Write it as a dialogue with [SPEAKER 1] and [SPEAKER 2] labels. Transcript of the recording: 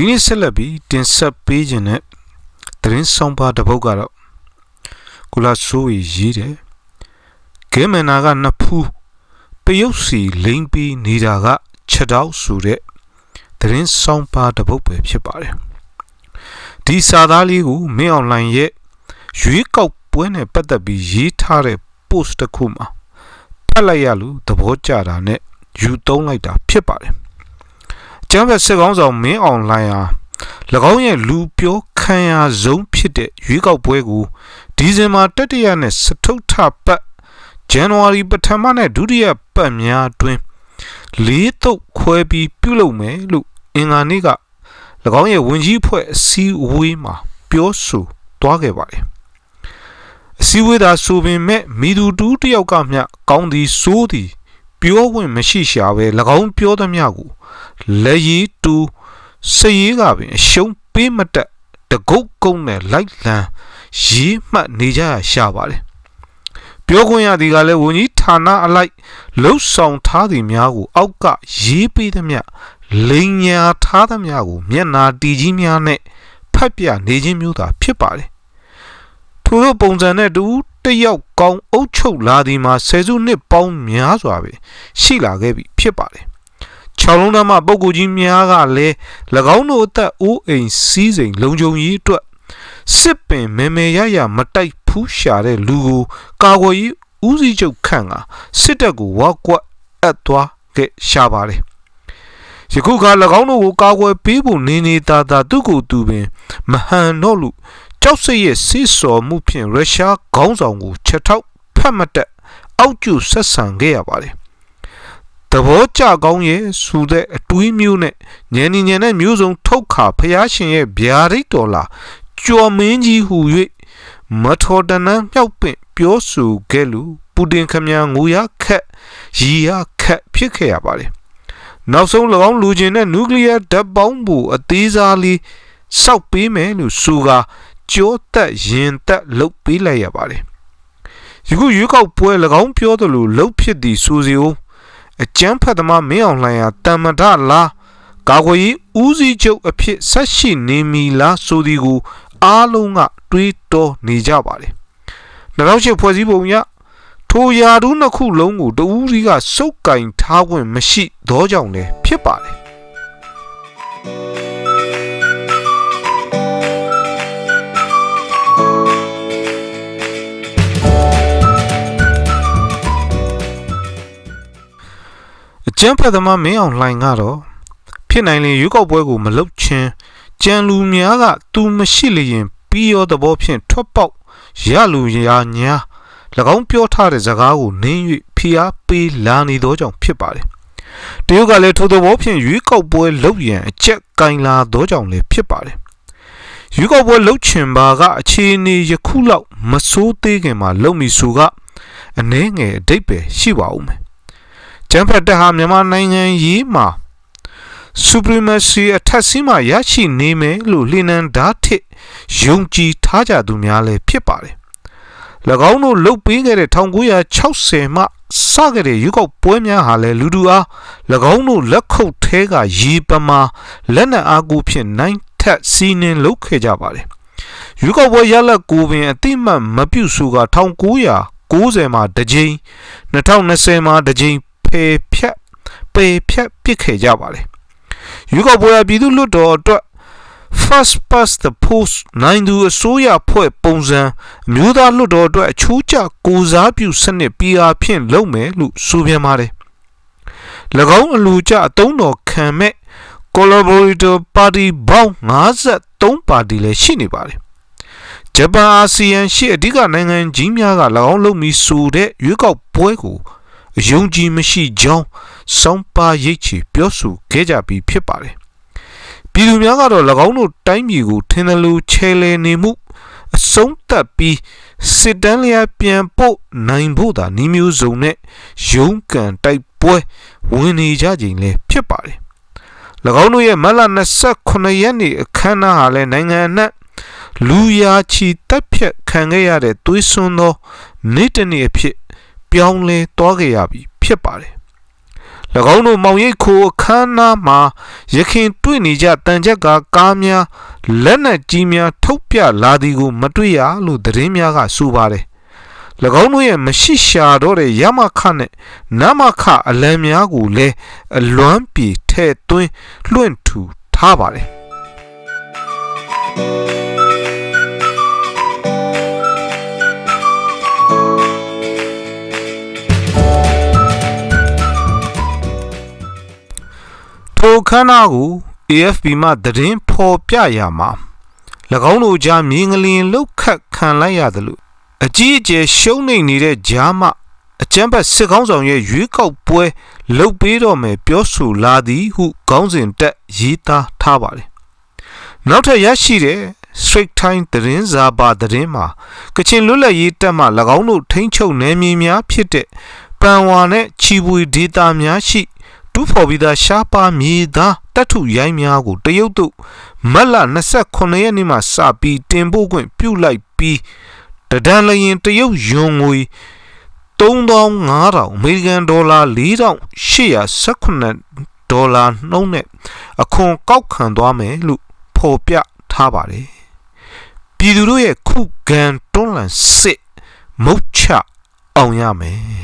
[SPEAKER 1] ဒီနေ့ဆက်လက်ပြီးတင်ဆက်ပေးခြင်းတဲ့သတင်းဆောင်ပါတစ်ပုဒ်ကတော့ကုလာဆိုးရေးတယ်ဂဲမနာကနှစ်ဖူးပယုတ်စီလိမ့်ပြီးနေတာကချက်တော့ဆိုတဲ့သတင်းဆောင်ပါတစ်ပုဒ်ပဲဖြစ်ပါတယ်ဒီစာသားလေးကိုမင်းအွန်လိုင်းရဲ့ရွေးကောက်ပွဲနဲ့ပတ်သက်ပြီးရေးထားတဲ့ post တစ်ခုမှာဖတ်လိုက်ရလို့သဘောကျတာနဲ့ယူသုံးလိုက်တာဖြစ်ပါတယ် ကျမ်းဖတ်စစ်ကောင်းဆောင်မင်းအွန်လိုင်းဟာ၎င်းရဲ့လူပြောခံရဆုံးဖြစ်တဲ့ရွေးကောက်ပွဲကိုဒီဇင်ဘာတတိယနဲ့စတုထပတ်ဇန်နဝါရီပထမနဲ့ဒုတိယပတ်များအတွင်းလေးတုပ်ခွဲပြီးပြုလုပ်မယ်လို့အင်္ဂါနေ့က၎င်းရဲ့ဝင်ကြီးဖွဲ့အစည်းအဝေးမှာပြောဆိုသွားခဲ့ပါတယ်အစည်းအဝေးသာဆိုပေမဲ့မိသူတူတယောက်ကမျှကောင်းသည်စိုးသည် ပြောဝင်မရှိရှာပဲ၎င်းပြောသမျှကိုလက်ရည်တူစရေးကပင်အရှုံးပေးမတက်တကုတ်ကုန်းနဲ့လိုက်လံရေးမှတ်နေကြရရှာပါတယ်ပြောခွင့်ရသည်ကလည်းဝန်ကြီးဌာနအလိုက်လှုပ်ဆောင်ထားသည်များကို အောက်ကရေးပေးသမျှလိန်ညာထားသမျှကို မျက်နာတီကြီးများနဲ့ဖတ်ပြနေခြင်းမျိုးသာဖြစ်ပါတယ်ထို့သောပုံစံနဲ့တူ တယောက်ကောင်းအုပ်ချုပ်လာသည်မှာဆယ်စုနှစ်ပေါင်းများစွာပဲရှိလာခဲ့ပြီဖြစ်ပါတယ်ခြောက်လုံးသားမှပုဂ္ဂိုလ်ကြီးများကလည်း၎င်းတို့အသက်အိုးအိမ်စီးစိမ်လုံခြုံရေးအတွက်စစ်ပင်မဲမဲရရမတိုက်ဖူးရှာတဲ့လူကိုကာကွယ်ရေးဦးစီးချုပ်ခန့်ကစစ်တပ်ကိုဝါကွက်အပ်သွားခဲ့ရှာပါတယ်ယခုက၎င်းတို့ကိုကာကွယ်ပေးဖို့နေနေတာသာသူကိုသူပင်မဟန်တော့လို့ ကြောက်စရဲ့စစ်စော်မှုဖြင့်ရုရှားခေါင်းဆောင်ကိုချက်ထောက်ဖတ်မတက်အောက်ကျဆက်ဆံခဲ့ရပါတယ်တဘောကြကောင်းရဲ့စူတဲ့အတွေးမျိုးနဲ့ညံညံနဲ့မျိုးစုံထုတ်ခါဖျားရှင်ရဲ့ဗျာဒိတ်တော်လာကြော်မင်းကြီးဟူ၍မထော်တနန်းမြောက်ပင့်ပြောဆိုခဲ့လို့ပူတင်ခမညာငူရခက်ရီရခက်ဖြစ်ခဲ့ရပါတယ်နောက်ဆုံး၎င်းလူချင်းတဲ့နျူကလ িয়ার ဓာတ်ပေါင်းဖို့အသေးစားလေးစောက်ပေးမယ်လို့ဆိုကာ ကြောတက်ရင်တက်လှုပ်ပေးလိုက်ရပါတယ်ယခုရွေးကောက်ပွဲ၎င်းပြောသလိုလှုပ်ဖြစ်သည်ဆိုစီအောင်အကျန်းဖတ်သမားမင်းအောင်လှိုင်ဟာတမ္မဒလားကာကွယ်ရေးဦးစီးချုပ်အဖြစ်ဆက်ရှိနေမီလားဆိုသည်ကိုအားလုံးကတွေးတောနေကြပါတယ်2008ဖွဲ့စည်းပုံအရထိုယာဒူးနှစ်ခုလုံးကိုတဦးစီကစုပ်ကင်ထားခွင့်မရှိသောကြောင့်လည်းဖြစ်ပါတယ် ကျန်းဖက်သမားမင်းအောင်လှိုင်ကတော့ဖြစ်နိုင်လေရွေးကောက်ပွဲကိုမလုတ်ချင်းကြံလူများကသူမရှိလျင်ပြီးရောသဘောဖြင့်ထွက်ပေါက်ရလူရာညာ၎င်းပြောထားတဲ့စကားကိုနင်း၍ဖိအားပေးလာနေသောကြောင့်ဖြစ်ပါတယ်။တရုတ်ကလည်းထိုသဘောဖြင့်ရွေးကောက်ပွဲလုပ်ရန်အချက်ကင်လာသောကြောင့်လည်းဖြစ်ပါတယ်။ရွေးကောက်ပွဲလုပ်ချင်ပါကအခြေအနေယခုလောက်မဆိုးသေးခင်မှာလုပ်မီဆိုကအနှဲငယ်အတိတ်ပဲရှိပါဦးမယ်။ ကျန်းဖတ်တဲ့ဟာမြန်မာနိုင်ငံရေးမှာ supremacy အထက်စီးမှရရှိနေမယ်လို့လင်းနန်ဓာတ်ထစ်ယုံကြည်ထားကြသူများလည်းဖြစ်ပါတယ်၎င်းတို့လှုပ်ပေးခဲ့တဲ့1960မှစခဲ့တဲ့ရုပ်ောက်ပွဲများဟာလည်းလူတူအား၎င်းတို့လက်ခုပ်ထဲကရေပမာလက်နက်အားကိုဖြင့်နိုင်ထက်စီးနှင်းလုပ်ခဲ့ကြပါတယ်ရုပ်ောက်ပွဲရလက်ကိုပင်အတိမတ်မပြုတ်ဆိုက1990မှာတစ်ကြိမ်2020မှာတစ်ကြိမ် ဖေဖြတ်ပေဖြတ်ပစ်ခဲ့ကြပါတယ်ရုပ်ောက်ပွဲပြည်သူ့လွတ်တော်အတွက် first past the post နိုင်သူအစိုးရဖွဲ့ပုံစံအမျိုးသားလွှတ်တော်အတွက်အချိုးကျကိုစားပြုစနစ် PR ဖြင့်လုပ်မယ်လို့ဆိုပြန်ပါတယ်၎င်းအလူကျအတုံးတော်ခံမဲ့ collaborator party ပေါင်း53ပါတီလည်းရှိနေပါတယ်ဂျပန်အာဆီယံရှိအဓိကနိုင်ငံကြီးများက၎င်းလုပ်မီဆိုတဲ့ရွေးကောက်ပွဲကို အယုံကြည်မရှိကြောင်းစောင်းပါရိတ်ချီပြောဆိုခဲ့ကြပြီးဖြစ်ပါတယ်ပြည်သူများကတော့၎င်းတို့တိုင်းပြည်ကိုထင်တယ်လို့ချဲလဲနေမှုအဆုံးသတ်ပြီးစစ်တမ်းလျာပြန်ပို့နိုင်ဖို့သာနှီးမျိုးစုံနဲ့ရုံးကန်တိုက်ပွဲဝင်နေကြခြင်းလည်းဖြစ်ပါတယ်။၎င်းတို့ရဲ့မလ29ရက်နေ့အခမ်းအနားဟာလည်းနိုင်ငံအနှံ့လူရာချီတက်ဖြတ်ခံခဲ့ရတဲ့သွေးစွန်းသောနေ့တစ်နေ့အဖြစ် ပြောင်းလဲသွားခဲ့ရပြီဖြစ်ပါတယ်။၎င်းတို့မောင်ရိပ်ခိုအခမ်းအနားမှာရခင်တွေ့နေကြတန်ချက်ကကားများလက်နက်ကြီးများထုတ်ပြလာသည်ကိုမတွေ့ရလို့သတင်းများကဆိုပါတယ်၎င်းတို့ရဲ့မရှိရှာတော့တဲ့ရမခနဲ့နမခအလံများကိုလည်းအလွမ်းပြေထဲ့သွင်းလွင့်ထူထားပါတယ် ထိုခန္ဓာကို AFP မှသတင်းဖော်ပြရမှာ၎င်းတို့ကြားမြင်းကလင်းလောက်ခတ်ခံလိုက်ရတယ်လို့အကြီးအကျယ်ရှုံးနေနေတဲ့ဂျားမအကျန်းဘတ်စစ်ကောင်းဆောင်ရဲ့ရွေးကောက်ပွဲလုတ်ပေးတော့မယ်ပြောဆိုလာသည်ဟုခေါင်းစဉ်တက်ရေးသားထားပါတယ်။နောက်ထပ်ရရှိတဲ့ Straight Time သတင်းစာပါသတင်းမှာကချင်လွတ်လပ်ရေးတပ်မှ၎င်းတို့ထိန်းချုပ်နယ်မြေများဖြစ်တဲ့ပန်ဝါနဲ့ချီပွေဒေသများရှိ တူးဖော်ပြီးသားရှားပါမြေသားတပ်ထုရိုင်းများကိုတရုတ်တို့မတ်လ29ရက်နေ့မှစပြီးတင်ပို့ခွင့်ပြုလိုက်ပြီးတဒန်လျင်တရုတ်ယွန်ငွေ3500အမေရိကန်ဒေါ်လာ4818ဒေါ်လာနှုန်းနဲ့အခွန်ကောက်ခံသွားမယ်လို့ဖော်ပြထားပါတယ်ပြည်သူတို့ရဲ့ခုခံတွန်းလှန်စစ်မုတ်ချအောင်ရမယ်